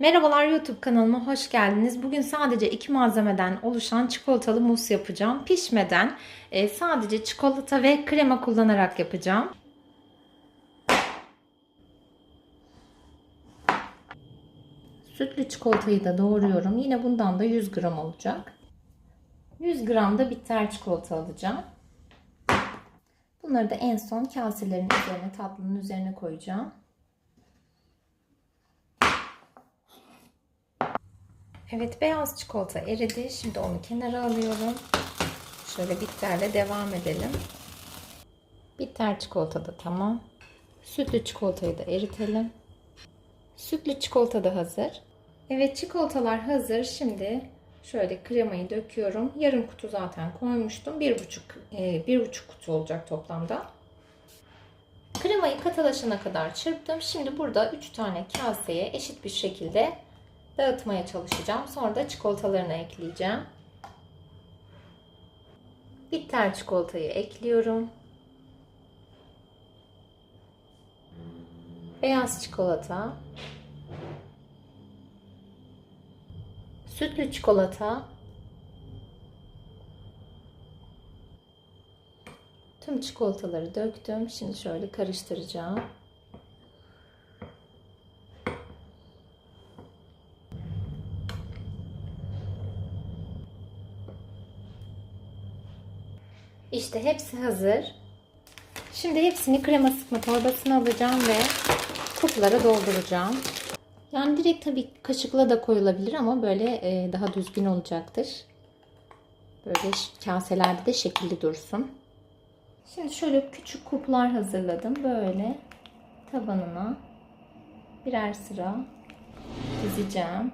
Merhabalar YouTube kanalıma hoş geldiniz. Bugün sadece iki malzemeden oluşan çikolatalı mus yapacağım. Pişmeden e, sadece çikolata ve krema kullanarak yapacağım. Sütlü çikolatayı da doğruyorum. Yine bundan da 100 gram olacak. 100 gram da bitter çikolata alacağım. Bunları da en son kaselerin üzerine, tatlının üzerine koyacağım. Evet beyaz çikolata eridi. Şimdi onu kenara alıyorum. Şöyle bitterle devam edelim. Bitter çikolata da tamam. Sütlü çikolatayı da eritelim. Sütlü çikolata da hazır. Evet çikolatalar hazır. Şimdi şöyle kremayı döküyorum. Yarım kutu zaten koymuştum. Bir buçuk, e, bir buçuk kutu olacak toplamda. Kremayı katılaşana kadar çırptım. Şimdi burada 3 tane kaseye eşit bir şekilde dağıtmaya çalışacağım. Sonra da çikolatalarını ekleyeceğim. Bitter çikolatayı ekliyorum. Beyaz çikolata. Sütlü çikolata. Tüm çikolataları döktüm. Şimdi şöyle karıştıracağım. İşte hepsi hazır. Şimdi hepsini krema sıkma torbasına alacağım ve kutulara dolduracağım. Yani direkt tabii kaşıkla da koyulabilir ama böyle e, daha düzgün olacaktır. Böyle kaselerde de şekilli dursun. Şimdi şöyle küçük kuplar hazırladım. Böyle tabanına birer sıra dizeceğim.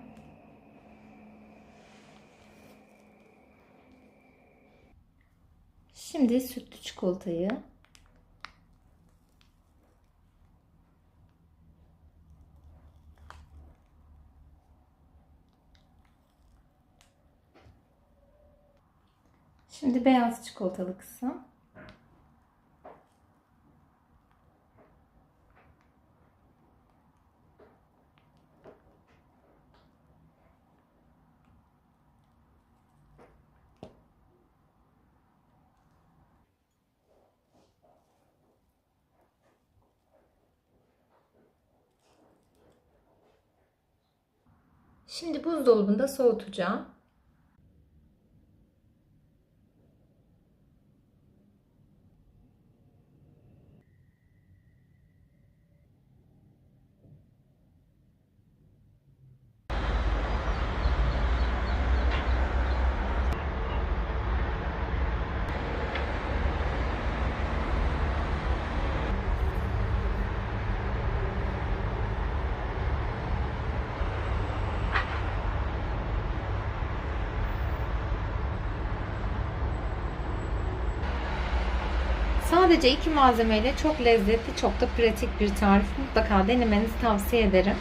Şimdi sütlü çikolatayı Şimdi beyaz çikolatalı kısım. Şimdi buzdolabında soğutacağım. Sadece iki malzemeyle çok lezzetli, çok da pratik bir tarif. Mutlaka denemenizi tavsiye ederim.